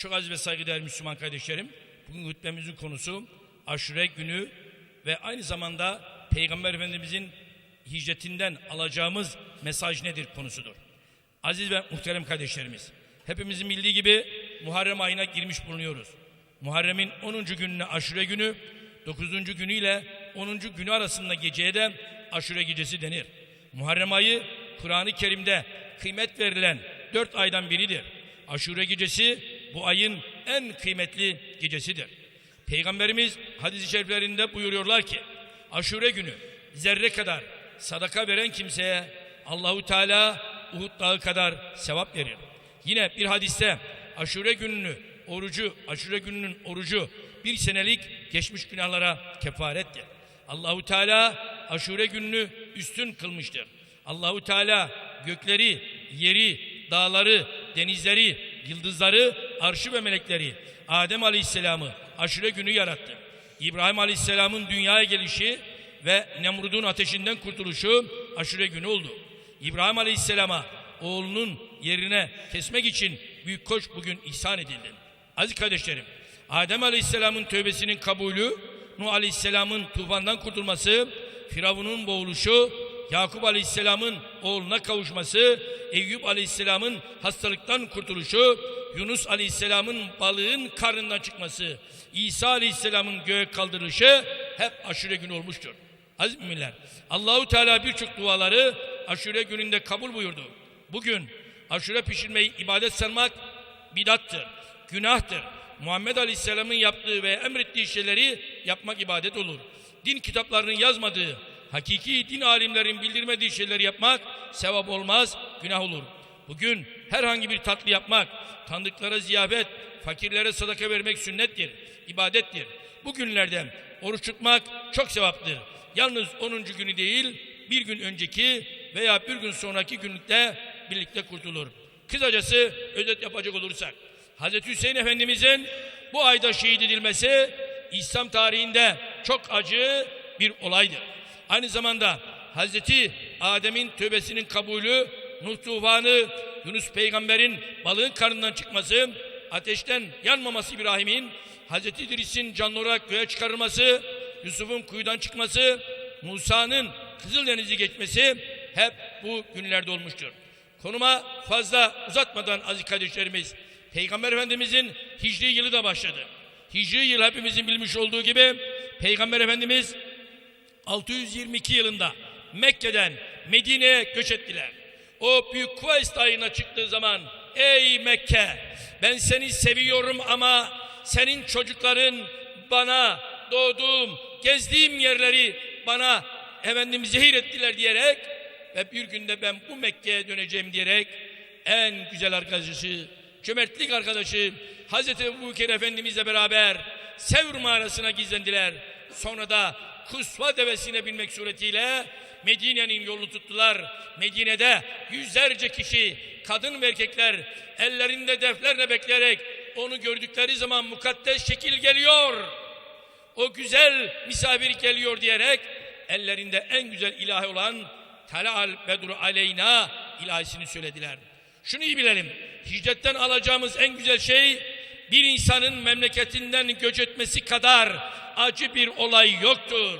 Çok aziz ve saygıdeğer Müslüman kardeşlerim, bugün hutbemizin konusu aşure günü ve aynı zamanda Peygamber Efendimizin hicretinden alacağımız mesaj nedir konusudur. Aziz ve muhterem kardeşlerimiz, hepimizin bildiği gibi Muharrem ayına girmiş bulunuyoruz. Muharrem'in 10. gününe aşure günü, 9. günü ile 10. günü arasında geceye de aşure gecesi denir. Muharrem ayı Kur'an-ı Kerim'de kıymet verilen dört aydan biridir. Aşure gecesi bu ayın en kıymetli gecesidir. Peygamberimiz hadis-i şeriflerinde buyuruyorlar ki aşure günü zerre kadar sadaka veren kimseye Allahu Teala Uhud dağı kadar sevap verir. Yine bir hadiste aşure gününü orucu, aşure gününün orucu bir senelik geçmiş günahlara kefarettir. Allahu Teala aşure gününü üstün kılmıştır. Allahu Teala gökleri, yeri, dağları, denizleri, yıldızları, arşı ve melekleri Adem Aleyhisselam'ı aşure günü yarattı. İbrahim Aleyhisselam'ın dünyaya gelişi ve Nemrud'un ateşinden kurtuluşu aşure günü oldu. İbrahim Aleyhisselam'a oğlunun yerine kesmek için büyük koç bugün ihsan edildi. Aziz kardeşlerim, Adem Aleyhisselam'ın tövbesinin kabulü, Nuh Aleyhisselam'ın tufandan kurtulması, Firavun'un boğuluşu, Yakup Aleyhisselam'ın oğluna kavuşması, Eyüp Aleyhisselam'ın hastalıktan kurtuluşu, Yunus Aleyhisselam'ın balığın karnından çıkması, İsa Aleyhisselam'ın göğe kaldırılışı hep aşure günü olmuştur. Aziz müminler, Allahu Teala birçok duaları aşure gününde kabul buyurdu. Bugün aşure pişirmeyi ibadet sanmak bidattır, günahtır. Muhammed Aleyhisselam'ın yaptığı ve emrettiği şeyleri yapmak ibadet olur. Din kitaplarının yazmadığı, hakiki din alimlerin bildirmediği şeyleri yapmak sevap olmaz, günah olur. Bugün herhangi bir tatlı yapmak, tanıdıklara ziyafet, fakirlere sadaka vermek sünnettir, ibadettir. Bugünlerde oruç tutmak çok sevaptır. Yalnız 10. günü değil, bir gün önceki veya bir gün sonraki günlükte birlikte kurtulur. Kısacası özet yapacak olursak, Hz. Hüseyin Efendimizin bu ayda şehit edilmesi İslam tarihinde çok acı bir olaydır. Aynı zamanda Hz. Adem'in tövbesinin kabulü, Nuh tufanı, Yunus peygamberin balığın karnından çıkması, ateşten yanmaması İbrahim'in, Hz. İdris'in canlı olarak göğe çıkarılması, Yusuf'un kuyudan çıkması, Musa'nın Kızıldeniz'i geçmesi hep bu günlerde olmuştur. Konuma fazla uzatmadan aziz kardeşlerimiz, Peygamber Efendimizin hicri yılı da başladı. Hicri yıl hepimizin bilmiş olduğu gibi Peygamber Efendimiz 622 yılında Mekke'den Medine'ye göç ettiler. O büyük Kuveys dağına çıktığı zaman ey Mekke ben seni seviyorum ama senin çocukların bana doğduğum, gezdiğim yerleri bana efendim zehir ettiler diyerek ve bir günde ben bu Mekke'ye döneceğim diyerek en güzel arkadaşı, cömertlik arkadaşı Hazreti Ebubekir Efendimizle beraber Sevr mağarasına gizlendiler. Sonra da Kusva devesine binmek suretiyle Medine'nin yolunu tuttular. Medine'de yüzlerce kişi, kadın ve erkekler ellerinde deflerle bekleyerek onu gördükleri zaman mukaddes şekil geliyor. O güzel misafir geliyor diyerek ellerinde en güzel ilahi olan Telal Bedru Aleyna ilahisini söylediler. Şunu iyi bilelim. Hicretten alacağımız en güzel şey bir insanın memleketinden göç etmesi kadar acı bir olay yoktur.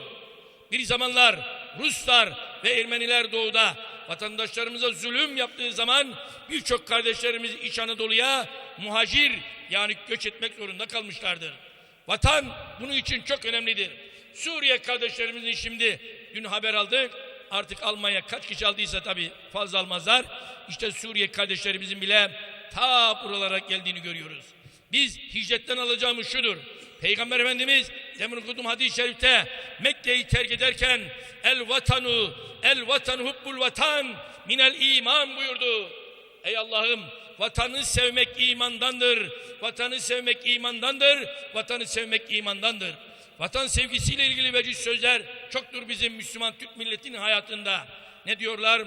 Bir zamanlar Ruslar ve Ermeniler doğuda vatandaşlarımıza zulüm yaptığı zaman birçok kardeşlerimiz İç Anadolu'ya muhacir yani göç etmek zorunda kalmışlardır. Vatan bunun için çok önemlidir. Suriye kardeşlerimizin şimdi dün haber aldık. Artık Almanya kaç kişi aldıysa tabii fazla almazlar. İşte Suriye kardeşlerimizin bile ta buralara geldiğini görüyoruz. Biz hicretten alacağımız şudur. Peygamber Efendimiz demin okudum hadis-i şerifte Mekke'yi terk ederken el vatanu el vatanu hubbul vatan minel iman buyurdu. Ey Allah'ım vatanı sevmek imandandır. Vatanı sevmek imandandır. Vatanı sevmek imandandır. Vatan sevgisiyle ilgili veciz sözler çoktur bizim Müslüman Türk milletinin hayatında. Ne diyorlar?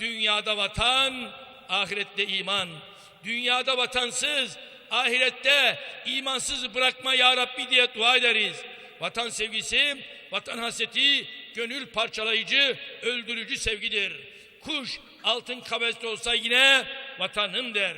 Dünyada vatan, ahirette iman. Dünyada vatansız, ahirette imansız bırakma ya Rabbi diye dua ederiz. Vatan sevgisi, vatan haseti, gönül parçalayıcı, öldürücü sevgidir. Kuş altın kafeste olsa yine vatanım der.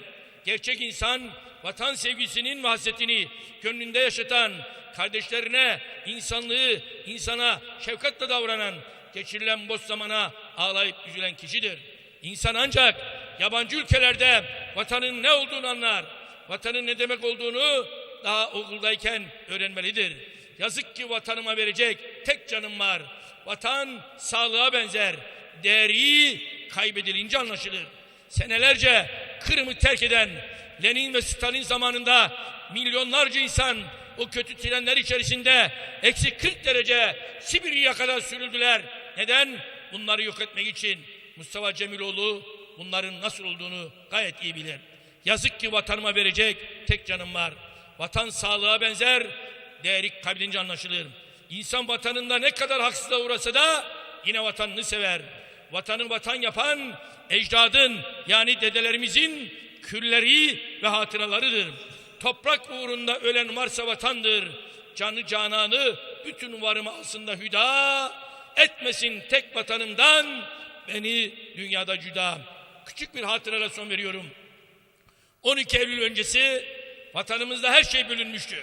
Gerçek insan vatan sevgisinin ve hasretini gönlünde yaşatan, kardeşlerine insanlığı, insana şefkatle davranan, geçirilen boş zamana ağlayıp üzülen kişidir. İnsan ancak yabancı ülkelerde vatanın ne olduğunu anlar, vatanın ne demek olduğunu daha okuldayken öğrenmelidir. Yazık ki vatanıma verecek tek canım var. Vatan sağlığa benzer. Değeri kaybedilince anlaşılır. Senelerce Kırım'ı terk eden Lenin ve Stalin zamanında milyonlarca insan o kötü trenler içerisinde eksi 40 derece Sibirya'ya kadar sürüldüler. Neden? Bunları yok etmek için. Mustafa Cemiloğlu bunların nasıl olduğunu gayet iyi bilir. Yazık ki vatanıma verecek tek canım var. Vatan sağlığa benzer, değeri kabilince anlaşılır. İnsan vatanında ne kadar haksızlığa uğrasa da yine vatanını sever. Vatanı vatan yapan ecdadın yani dedelerimizin külleri ve hatıralarıdır. Toprak uğrunda ölen varsa vatandır. Canı cananı bütün varımı aslında hüda etmesin tek vatanımdan beni dünyada cüda. Küçük bir hatırayla son veriyorum. 12 Eylül öncesi vatanımızda her şey bölünmüştü.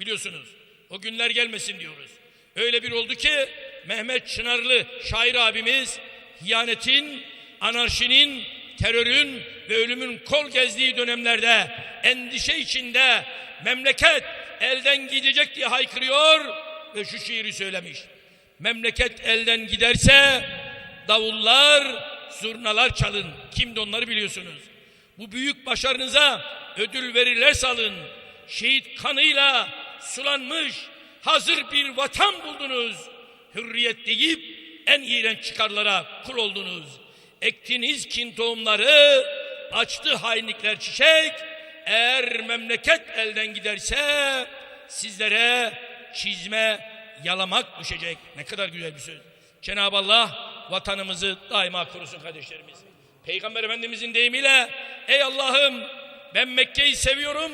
Biliyorsunuz. O günler gelmesin diyoruz. Öyle bir oldu ki Mehmet Çınarlı şair abimiz hiyanetin, anarşinin, terörün ve ölümün kol gezdiği dönemlerde endişe içinde memleket elden gidecek diye haykırıyor ve şu şiiri söylemiş. Memleket elden giderse davullar, zurnalar çalın. Kimdi onları biliyorsunuz. Bu büyük başarınıza ödül verirlerse alın. Şehit kanıyla sulanmış hazır bir vatan buldunuz. Hürriyet deyip en iğrenç çıkarlara kul oldunuz. Ektiniz kin tohumları, açtı hainlikler çiçek. Eğer memleket elden giderse sizlere çizme, yalamak düşecek. Ne kadar güzel bir söz. Cenab-ı Allah vatanımızı daima korusun kardeşlerimiz. Peygamber Efendimizin deyimiyle ey Allah'ım ben Mekke'yi seviyorum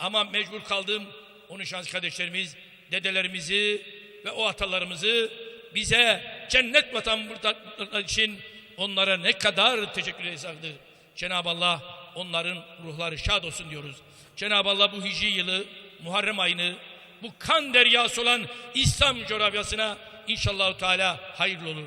ama mecbur kaldım. Onu şans kardeşlerimiz, dedelerimizi ve o atalarımızı bize cennet vatan için onlara ne kadar teşekkür ederiz. Cenab-ı Allah onların ruhları şad olsun diyoruz. Cenab-ı Allah bu hicri yılı, Muharrem ayını, bu kan deryası olan İslam coğrafyasına inşallah Teala hayırlı olur.